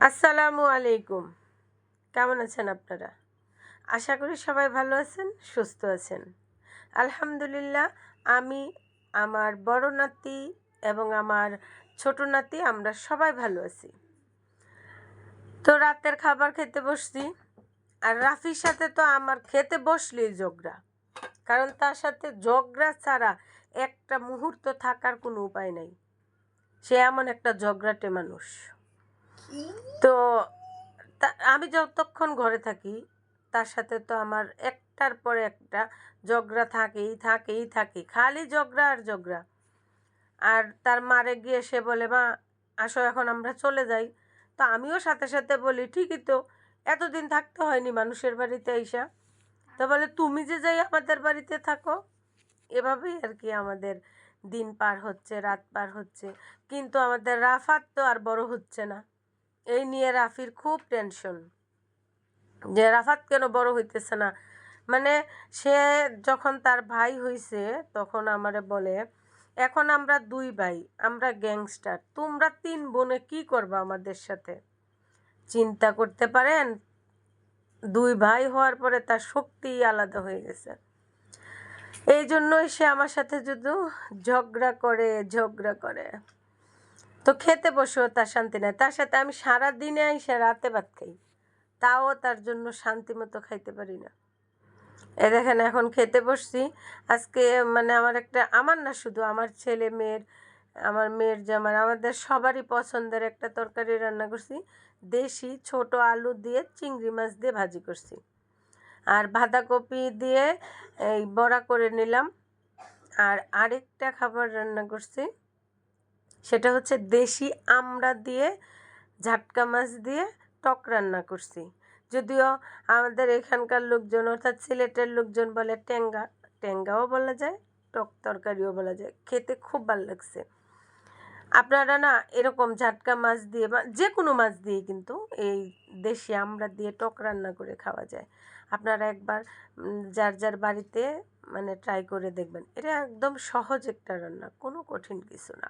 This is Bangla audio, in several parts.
আসসালামু আলাইকুম। কেমন আছেন আপনারা? আশা করি সবাই ভালো আছেন, সুস্থ আছেন। আলহামদুলিল্লাহ, আমি, আমার বড় নাতি এবং আমার ছোট নাতি, আমরা সবাই ভালো আছি। তো রাতের খাবার খেতে বসছি। আর রাফির সাথে তো আমার খেতে বসলি ঝগড়া। কারণ তার সাথে ঝগড়া ছাড়া একটা মুহূর্ত থাকার কোনো উপায় নাই। সে এমন একটা ঝগড়াটে মানুষ। তো আমি যতক্ষণ ঘরে থাকি, তার সাথে তো আমার একটার পরে একটা ঝগড়া থাকেই থাকেই থাকে খালি ঝগড়া আর ঝগড়া। আর তার মারে গিয়ে সে বলে, মা, আসো, এখন আমরা চলে যাই। তো আমিও সাথে সাথে বলি, ঠিকই তো, এতদিন থাকতে হয়নি মানুষের বাড়িতে আইসা। তো বলে, তুমি যে যাই আমাদের বাড়িতে থাকো। এভাবেই আর কি আমাদের দিন পার হচ্ছে, রাত পার হচ্ছে। কিন্তু আমাদের রাফাত তো আর বড় হচ্ছে না। এই নিয়ে রাফির খুব টেনশন যে রাফাত কেন বড় হইতেছে না? মানে সে যখন তার ভাই হইছে তখন আমারে বলে, এখন আমরা দুই ভাই, আমরা গ্যাংস্টার তোমরা তিন বোনে কি করবা আমাদের সাথে? চিন্তা করতে পারেন, দুই ভাই হওয়ার পরে তার শক্তি আলাদা হয়ে গেছে। এই জন্যই সে আমার সাথে শুধু ঝগড়া করে ঝগড়া করে। তো খেতে বসেও তার শান্তি নাই। তার সাথে আমি সারা দিনে আইসা রাতে ভাত খাই। তাও তার জন্য শান্তি মতো খাইতে পারি না। এ দেখেন, এখন খেতে বসছি। আজকে মানে আমার একটা, আমার না শুধু, আমার ছেলে মেয়ের, আমার মেয়ের জামার আমাদের সবারই পছন্দের একটা তরকারি রান্না করছি। দেশি ছোট আলু দিয়ে চিংড়ি মাছ দিয়ে ভাজি করছি। আর বাঁধাকপি দিয়ে এই বড়া করে নিলাম। আর আরেকটা খাবার রান্না করছি। সেটা হচ্ছে দেশি আমড়া দিয়ে, ঝাটকা মাছ দিয়ে টক রান্না করছি। যদিও আমাদের এখানকার লোকজন, অর্থাৎ সিলেটের লোকজন বলে ট্যাঙ্গা, ট্যাঙ্গাও বলা যায়, টক তরকারিও বলা যায়। খেতে খুব ভালো লাগছে। আপনারা না এরকম ঝাটকা মাছ দিয়ে বা যে কোনো মাছ দিয়ে কিন্তু এই দেশি আমড়া দিয়ে টক রান্না করে খাওয়া যায়। আপনারা একবার যার যার বাড়িতে মানে ট্রাই করে দেখবেন। এটা একদম সহজ একটা রান্না, কোনো কঠিন কিছু না।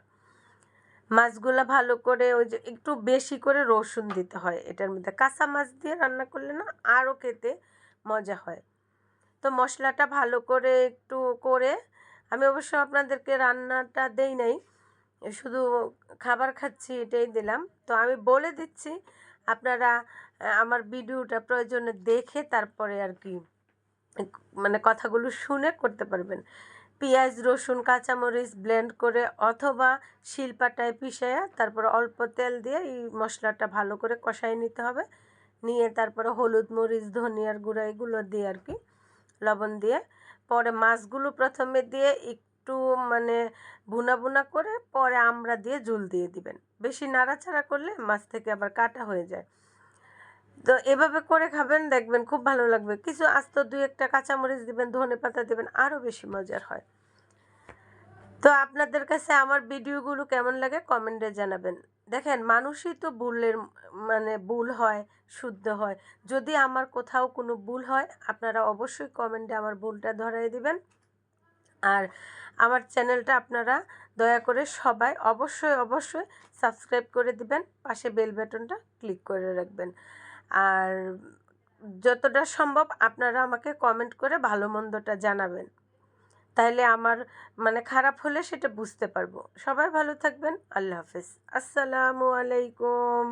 মাছগুলো ভালো করে ওই যে একটু বেশি করে রসুন দিতে হয় এটার মধ্যে। কাঁচা মাছ দিয়ে রান্না করলে না আরও খেতে মজা হয়। তো মশলাটা ভালো করে একটু করে আমি অবশ্য আপনাদেরকে রান্নাটা দেই নাই, শুধু খাবার খাচ্ছি এটাই দিলাম। তো আমি বলে দিচ্ছি, আপনারা আমার ভিডিওটা প্রয়োজনে দেখে তারপরে আর কি মানে কথাগুলো শুনে করতে পারবেন। পেঁয়াজ, রসুন, কাঁচামরিচ ব্লেন্ড করে অথবা শিলপাটায় পিষায়া তারপর অল্প তেল দিয়ে এই মশলাটা ভালো করে কষাই নিতে হবে। নিয়ে তারপরে হলুদ, মরিচ, ধনিয়ার গুঁড়া এগুলো দিয়ে আর কি লবণ দিয়ে। পরে মাছগুলো প্রথমে দিয়ে একটু মানে ভুনা ভুনা করে পরে আমরা দিয়ে ঝুল দিয়ে দিবেন। বেশি নাড়াচাড়া করলে মাছ থেকে আবার কাটা হয়ে যায়। তো এভাবে করে খাবেন, দেখবেন খুব ভালো লাগবে। কিছু আস্ত দুই একটা কাঁচামরিচ দিবেন, ধনে পাতা দিবেন আরও বেশি মজার হয়। তো আপনাদের কাছে আমার ভিডিওগুলো কেমন লাগে কমেন্টে জানাবেন। দেখেন, মানুষই তো ভুলের মানে ভুল হয়, শুদ্ধ হয়। যদি আমার কোথাও কোনো ভুল হয়, আপনারা অবশ্যই কমেন্টে আমার ভুলটা ধরাই দিবেন। আর আমার চ্যানেলটা আপনারা দয়া করে সবাই অবশ্যই অবশ্যই সাবস্ক্রাইব করে দিবেন। পাশে বেল বাটনটা ক্লিক করে রাখবেন। আর যতটা সম্ভব আপনারা আমাকে কমেন্ট করে ভালো মন্দটা জানাবেন। তাহলে আমার মানে খারাপ হলে সেটা বুঝতে পারব। সবাই ভালো থাকবেন। আল্লাহ হাফেজ। আসসালামু আলাইকুম।